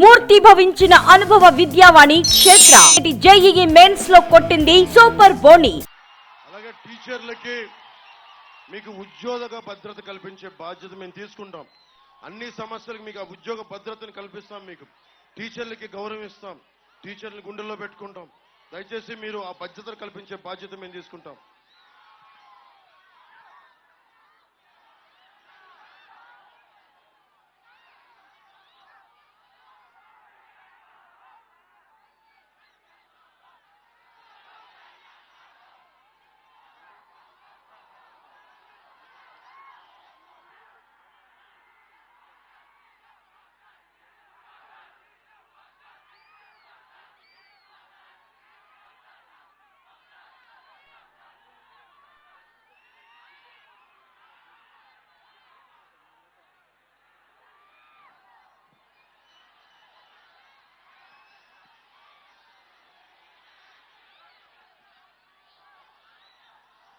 మూర్తి భవించిన అనుభవ విద్యావాణి క్షేత్ర. జేఈఈ మెయిన్స్లో కొట్టింది సూపర్ బోని. అలాగే టీచర్లకి మీకు ఉద్యోగ భద్రత కల్పించే బాధ్యత మేము తీసుకుంటాం. అన్ని సమస్యలకు మీకు ఆ ఉద్యోగ భద్రతను కల్పిస్తాం మీకు. టీచర్లకి గౌరవం ఇస్తాం టీచర్లు గుండెల్లో పెట్టుకుంటాం. దయచేసి మీరు ఆ భద్రతను కల్పించే బాధ్యత మేము తీసుకుంటాం.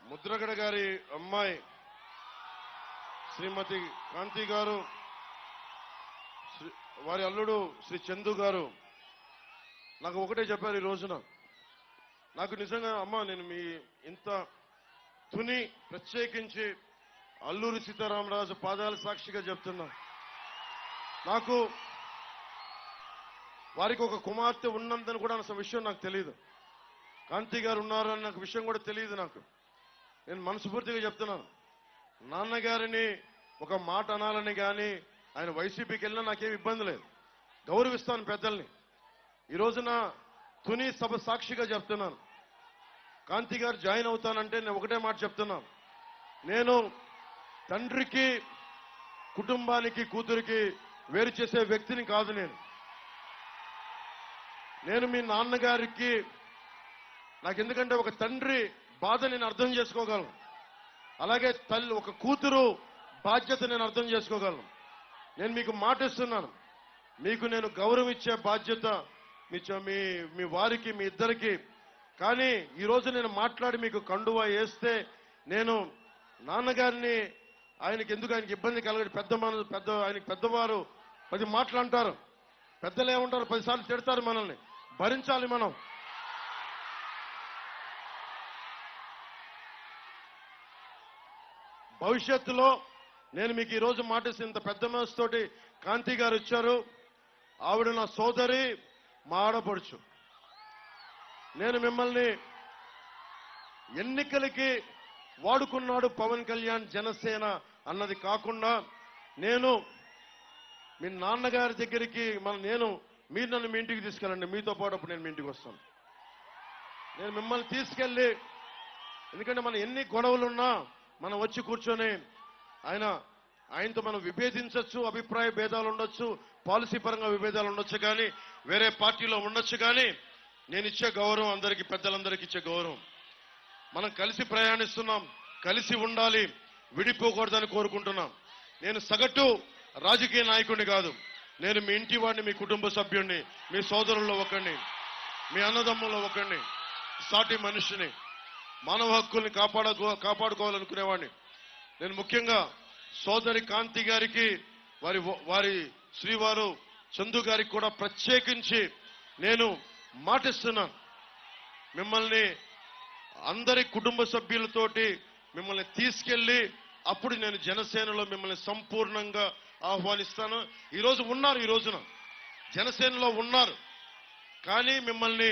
ముద్రగడ గారి అమ్మాయి శ్రీమతి కాంతి గారు శ్రీ- వారి అల్లుడు శ్రీ చందు గారు. నాకు ఒకటే చెప్పారు ఈ రోజున. నాకు నిజంగా అమ్మ నేను మీ ఇంత తుని ప్రత్యేకించి అల్లూరి సీతారామరాజు పాదాల సాక్షిగా చెప్తున్నా. నాకు వారికి ఒక కుమార్తె ఉన్నందని కూడా అసలు విషయం నాకు తెలియదు కాంతి గారు ఉన్నారు నాకు విషయం కూడా తెలియదు నాకు. నేను మనస్ఫూర్తిగా చెప్తున్నాను. నాన్నగారిని ఒక మాట అనాలని కానీ ఆయన వైసీపీకి వెళ్ళినా నాకేం ఇబ్బంది లేదు. గౌరవిస్తాను పెద్దల్ని. ఈ రోజున తుని సభ సాక్షిగా చెప్తున్నాను. కాంతి గారు జాయిన్ అవుతానంటే నేను ఒకటే మాట చెప్తున్నాను. నేను తండ్రికి కుటుంబానికి కూతురికి వేరు చేసే వ్యక్తిని కాదు నేను. నేను మీ నాన్నగారికి నాకు ఎందుకంటే ఒక తండ్రి బాధ నేను అర్థం చేసుకోగలను. అలాగే తల్లి ఒక కూతురు బాధ్యత నేను అర్థం చేసుకోగలను. నేను మీకు మాట ఇస్తున్నాను మీకు నేను గౌరవం ఇచ్చే బాధ్యత మీ మీ మీ వారికి మీ ఇద్దరికి. కానీ ఈరోజు నేను మాట్లాడి మీకు కండువా వేస్తే నేను నాన్నగారిని ఆయనకి ఎందుకు ఆయనకి ఇబ్బంది కలగదు పెద్ద మన పెద్ద ఆయనకి పెద్దవారు పది మాటలు అంటారు. పెద్దలు ఏమంటారు పదిసార్లు తిడతారు మనల్ని. భరించాలి మనం. భవిష్యత్తులో నేను మీకు ఈరోజు రోజు మాటేసి ఇంత పెద్ద మనసుతోటి కాంతి గారు ఇచ్చారు ఆవిడ నా సోదరి మా ఆడపడుచు. నేను మిమ్మల్ని ఎన్నికలకి వాడుకున్నాడు పవన్ కళ్యాణ్ జనసేన అన్నది కాకుండా నేను మీ నాన్నగారి దగ్గరికి మన నేను మీరు నన్ను మీ ఇంటికి తీసుకెళ్ళండి. మీతో పాటు అప్పుడు నేను మీ ఇంటికి వస్తాను. నేను మిమ్మల్ని తీసుకెళ్ళి ఎందుకంటే మన ఎన్ని గొడవలున్నా మనం వచ్చి కూర్చొని ఆయన ఆయనతో మనం విభేదించవచ్చు అభిప్రాయ భేదాలు ఉండొచ్చు పాలసీ పరంగా విభేదాలు ఉండొచ్చు కానీ వేరే పార్టీలో ఉండొచ్చు కానీ నేను ఇచ్చే గౌరవం అందరికీ పెద్దలందరికీ ఇచ్చే గౌరవం. మనం కలిసి ప్రయాణిస్తున్నాం కలిసి ఉండాలి విడిపోకూడదని కోరుకుంటున్నాం. నేను సగటు రాజకీయ నాయకుడిని కాదు నేను మీ ఇంటి వాడిని మీ కుటుంబ సభ్యుడిని మీ సోదరుల్లో ఒకడిని మీ అన్నదమ్ముల్లో ఒకడిని సాటి మనిషిని మానవ హక్కుల్ని కాపాడుకో కాపాడుకోవాలనుకునేవాడిని. నేను ముఖ్యంగా సోదరి కాంతి గారికి వారి వారి శ్రీవారు చందు గారికి కూడా ప్రత్యేకించి నేను మాటిస్తున్నాను. మిమ్మల్ని అందరి కుటుంబ సభ్యులతోటి మిమ్మల్ని తీసుకెళ్ళి అప్పుడు నేను జనసేనలో మిమ్మల్ని సంపూర్ణంగా ఆహ్వానిస్తాను. ఈరోజు ఉన్నారు ఈ రోజున. జనసేనలో ఉన్నారు. కానీ మిమ్మల్ని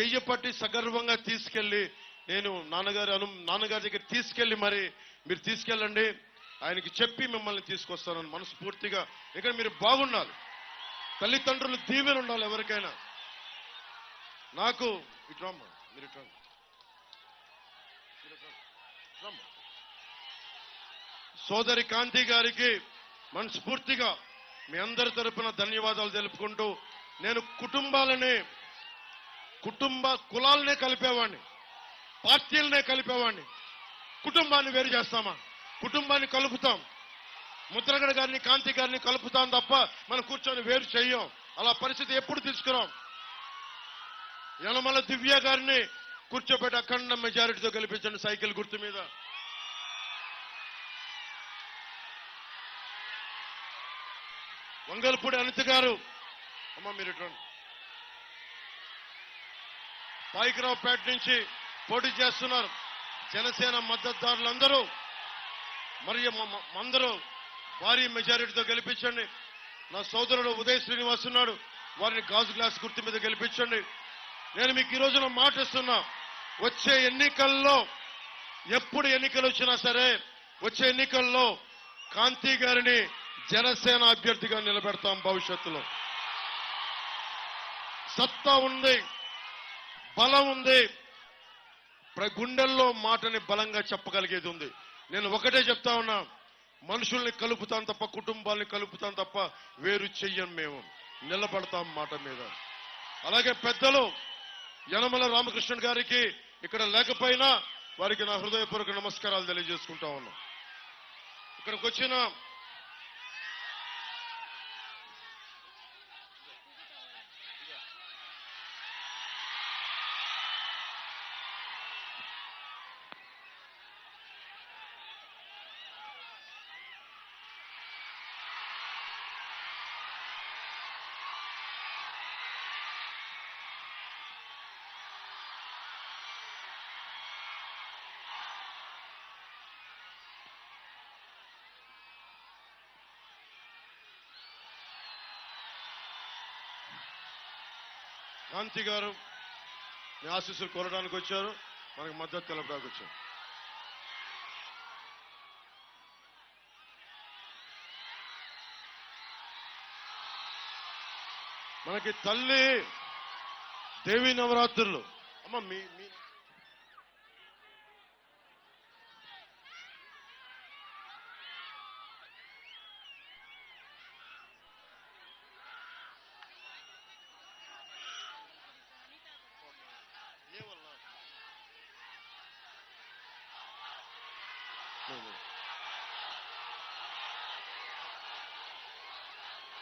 చెయ్యపట్టి సగర్వంగా తీసుకెళ్ళి నేను నాన్నగారు అను నాన్నగారి దగ్గర తీసుకెళ్ళి మరి మీరు తీసుకెళ్ళండి. ఆయనకి చెప్పి మిమ్మల్ని తీసుకొస్తానని మనస్ఫూర్తిగా ఇక్కడ మీరు బాగుండాలి. తల్లిదండ్రులు దీవెన ఉండాలి ఎవరికైనా. నాకు ఇటు రామ్మా మీరు ఇటు సోదరి కాంతి గారికి మనస్ఫూర్తిగా మీ అందరి తరపున ధన్యవాదాలు తెలుపుకుంటూ నేను కుటుంబాలని కుటుంబ కులాలనే కలిపేవాడిని. పార్టీలనే కలిపేవాడిని. కుటుంబాన్ని వేరు చేస్తామా? కుటుంబాన్ని కలుపుతాం. ముద్రగడ గారిని కాంతి గారిని కలుపుతాం తప్ప మనం కూర్చొని వేరు చెయ్యం. అలా పరిస్థితి ఎప్పుడు తీసుకురాం? యనమల దివ్య గారిని కూర్చోబెట్టి అఖండ మెజారిటీతో గెలిపించండి సైకిల్ గుర్తు మీద. వంగల్పూడి అనిత గారు అమ్మ మీరు ఇటు పాయికరావుపేట నుంచి పోటీ చేస్తున్నారు. జనసేన మద్దతుదారులందరూ మరియు మ- అందరూ భారీ మెజారిటీతో గెలిపించండి. నా సోదరుడు ఉదయ్ శ్రీనివాస్ ఉన్నాడు. వారిని గాజు గ్లాస్ గుర్తు మీద గెలిపించండి. నేను మీకు ఈ రోజున మాటిస్తున్నా వచ్చే ఎన్నికల్లో ఎప్పుడు ఎన్నికలు వచ్చినా సరే వచ్చే ఎన్నికల్లో కాంతి గారిని జనసేన అభ్యర్థిగా నిలబెడతాం భవిష్యత్తులో. సత్తా ఉంది బలం ఉంది. గుండెల్లో మాటని బలంగా చెప్పగలిగేది ఉంది. నేను ఒకటే చెప్తా ఉన్నా మనుషుల్ని కలుపుతాం తప్ప కుటుంబాల్ని కలుపుతాం తప్ప వేరు చెయ్యం మేము. నిలబడతాం మాట మీద. అలాగే పెద్దలు యనమల రామకృష్ణుడు గారికి ఇక్కడ లేకపోయినా వారికి నా హృదయపూర్వక నమస్కారాలు తెలియజేసుకుంటా ఉన్నాం. ఇక్కడికి వచ్చిన కాంతి గారు మీ ఆశీస్సులు కోరడానికి వచ్చారు. మనకు మద్దతు తెలపడానికి వచ్చారు. మనకి తల్లి దేవి నవరాత్రులు. అమ్మ మీ మీ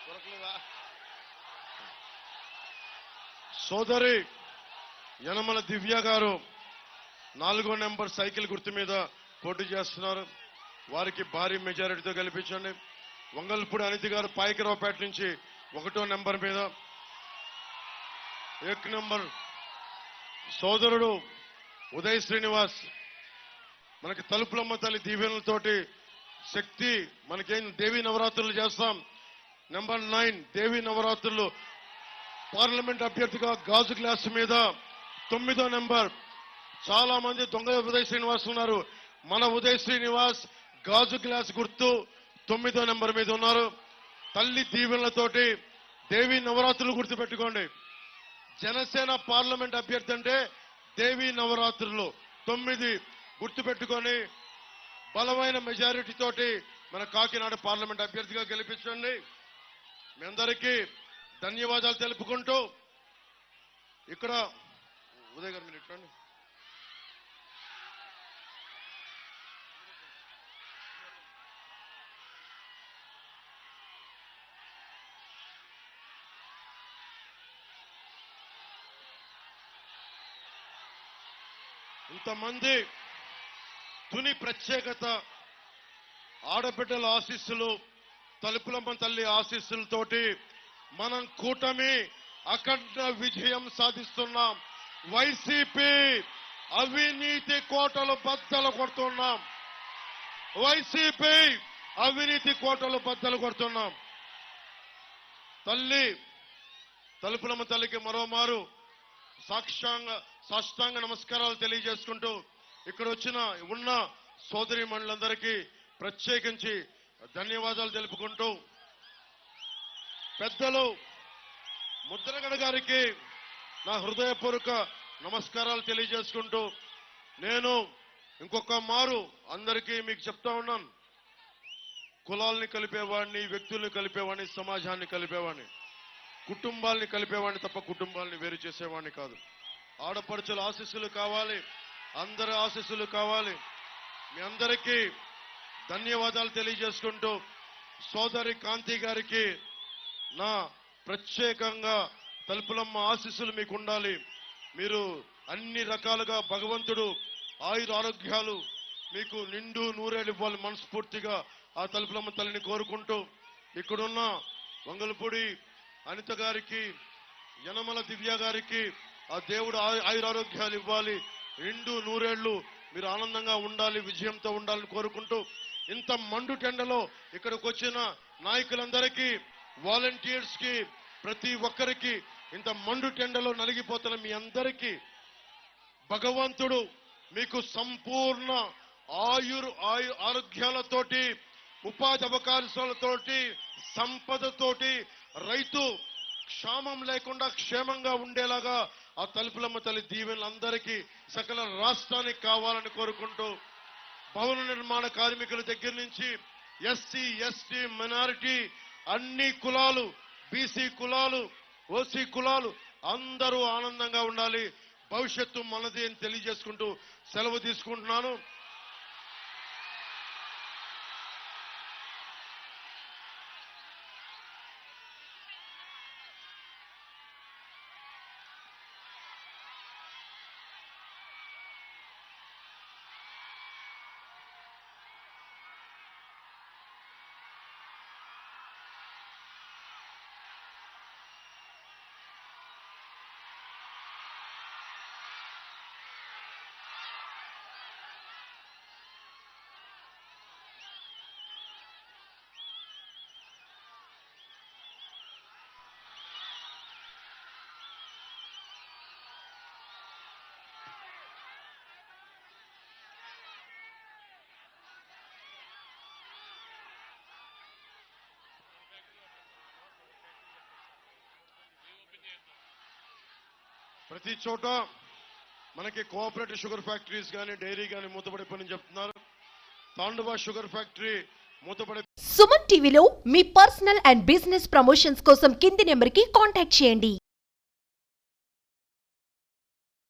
దొరకలేదా సోదరి యనమల దివ్య గారు నాలుగో నెంబర్ సైకిల్ గుర్తు మీద పోటీ చేస్తున్నారు. వారికి భారీ మెజారిటీతో గెలిపించండి. వంగల్పూడి అనితి గారు పాయకరావుపేట నుంచి ఒకటో నెంబర్ మీద. ఏక్ నెంబర్ సోదరుడు ఉదయ్ శ్రీనివాస్. మనకి తలుపులమ్మ తల్లి దీవెనలతోటి శక్తి మనకేం దేవి నవరాత్రులు చేస్తాం. నెంబర్ నైన్ దేవి నవరాత్రులు పార్లమెంట్ అభ్యర్థిగా గాజు గ్లాస్ మీద తొమ్మిదో నెంబర్ చాలా మంది దొంగ ఉదయ్ శ్రీనివాస్ ఉన్నారు. మన ఉదయ్ శ్రీనివాస్ గాజు గ్లాస్ గుర్తు తొమ్మిదో నెంబర్ మీద ఉన్నారు. తల్లి దీవెనలతోటి దేవి నవరాత్రులు గుర్తుపెట్టుకోండి. జనసేన పార్లమెంట్ అభ్యర్థి అంటే దేవి నవరాత్రులు. తొమ్మిది గుర్తుపెట్టుకొని బలమైన మెజారిటీతోటి మన కాకినాడ పార్లమెంట్ అభ్యర్థిగా గెలిపించండి. మీ అందరికీ ధన్యవాదాలు తెలుపుకుంటూ ఇక్కడ ఉదయ్ గారు మీరు ఇట్లండి. ఇంతమంది తుని ప్రత్యేకత ఆడబిడ్డల ఆశీస్సులు తలుపులమ్మ తల్లి ఆశీస్సులతోటి మనం కూటమి అఖండ విజయం సాధిస్తున్నాం. వైసీపీ అవినీతి కోటలు బద్దలు కొడుతున్నాం. వైసీపీ అవినీతి కోటలు బద్దలు కొడుతున్నాం. తల్లి తలుపులమ్మ తల్లికి మరోమారు సాక్షాంగ సాష్టాంగ నమస్కారాలు తెలియజేసుకుంటూ ఇక్కడ వచ్చిన ఉన్న సోదరి మండలందరికీ ప్రత్యేకించి ధన్యవాదాలు తెలుపుకుంటూ పెద్దలు ముద్రగడ గారికి నా హృదయపూర్వక నమస్కారాలు తెలియజేసుకుంటూ నేను ఇంకొక మారు అందరికీ మీకు చెప్తా ఉన్నాను. కులాల్ని కలిపేవాడిని వ్యక్తుల్ని కలిపేవాడిని సమాజాన్ని కలిపేవాడిని కుటుంబాల్ని కలిపేవాడిని తప్ప కుటుంబాల్ని వేరు చేసేవాడిని కాదు. ఆడపడుచుల ఆశీస్సులు కావాలి అందరి ఆశీస్సులు కావాలి. మీ అందరికీ ధన్యవాదాలు తెలియజేసుకుంటూ సోదరి కాంతి గారికి నా ప్రత్యేకంగా తలుపులమ్మ ఆశీస్సులు మీకు ఉండాలి. మీరు అన్ని రకాలుగా భగవంతుడు ఆయుర ఆరోగ్యాలు మీకు నిండు నూరేళ్ళు ఇవ్వాలి మనస్ఫూర్తిగా ఆ తలుపులమ్మ తల్లిని కోరుకుంటూ ఇక్కడున్న వంగలపూడి అనిత గారికి యనమల దివ్య గారికి ఆ దేవుడు ఆయురారోగ్యాలు ఇవ్వాలి. రెండు నూరేళ్ళు మీరు ఆనందంగా ఉండాలి విజయంతో ఉండాలని కోరుకుంటూ ఇంత మండు టెండలో ఇక్కడికి వచ్చిన నాయకులందరికీ వాలంటీర్స్కి ప్రతి ఒక్కరికి ఇంత మండు టెండలో నలిగిపోతున్న మీ అందరికీ భగవంతుడు మీకు సంపూర్ణ ఆయుర్ ఆయు ఆరోగ్యాలతోటి ఉపాధి అవకాశాలతోటి సంపదతోటి రైతు క్షామం లేకుండా క్షేమంగా ఉండేలాగా ఆ తలుపులమ్మ తల్లి దీవెనలందరికీ సకల రాష్ట్రానికి కావాలని కోరుకుంటూ భవన నిర్మాణ కార్మికుల దగ్గర నుంచి ఎస్సీ ఎస్టీ మైనారిటీ అన్ని కులాలు బీసీ కులాలు ఓసీ కులాలు అందరూ ఆనందంగా ఉండాలి. భవిష్యత్తు మనది అని తెలియజేసుకుంటూ సెలవు తీసుకుంటున్నాను. ప్రతి చోట మనకి కోఆపరేటివ్ షుగర్ ఫ్యాక్టరీస్ కానీ డైరీ కానీ మూతపడే పని చెప్తున్నారు. తాండవ షుగర్ ఫ్యాక్టరీ మూతపడే సుమన్ టీవీలో మీ పర్సనల్ అండ్ బిజినెస్ ప్రమోషన్స్ కోసం కింది నెంబర్కి కాంటాక్ట్ చేయండి.